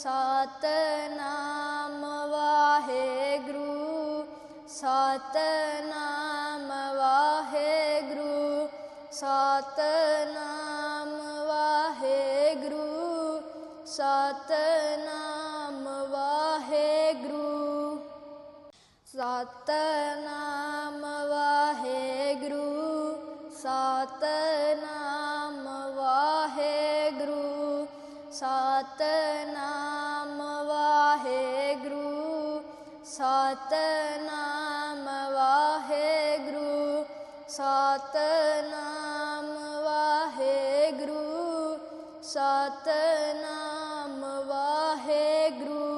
सतनाम वाहे गुरु सतनाम वाहे गुरु सतनाम वाहे गुरु सतनाम वाहे गुरु। सतनाम वाहे गुरु सतनाम वाहे गुरु सतनाम सतनाम वाहे गुरु सतनाम वाहे गुरु सतनाम वाहे गुरु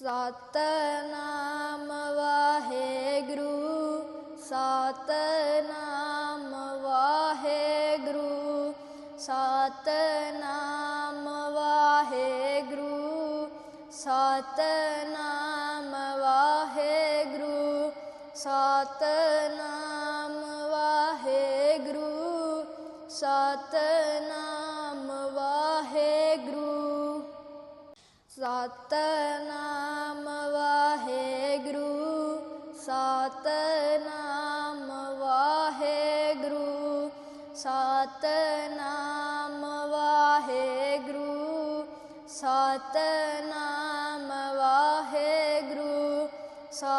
सतनाम वाहे गुरु सतनाम वाहे गुरु सतनाम वाहे गुरु सतना सतनाम वाहे गुरु सतनाम वाहे गुरु। सतनाम वाहे गुरु सतनाम वाहे गुरु। सतनाम वाहे गुरु सतनाम वाहे गुरु। सा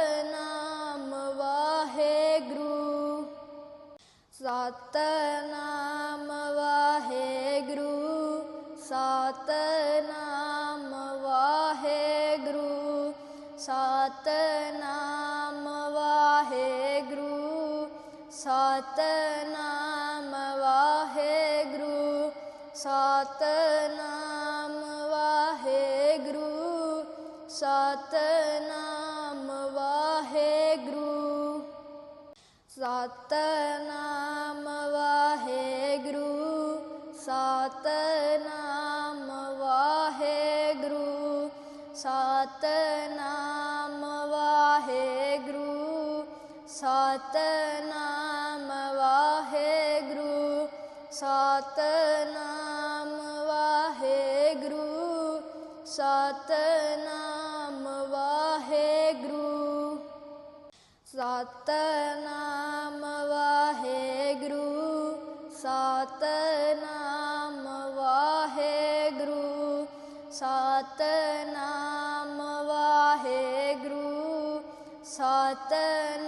सतनाम वाहे गुरु सतनाम वाहे गुरु सतनाम वाहे गुरु सतनाम वाहे गुरु। सतनाम वाहे गुरु सतनाम वाहे गुरु सतनाम सतनाम वाहे गुरु सतनाम वाहे गुरु सतनाम वाहे गुरु सतनाम वाहे गुरु सतनाम वाहे गुरु सतनाम वाहे गुरु शतन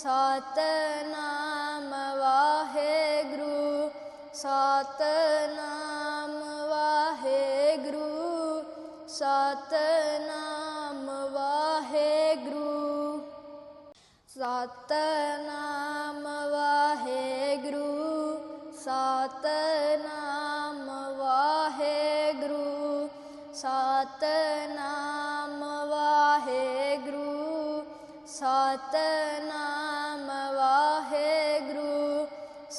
सतनाम वाहे गुरु गरु वाहे गुरु। साम वाहे गुरु सतनाम वाहे गुरु सावाहे वाहे गुरु गरु वाहे गुरु। शतना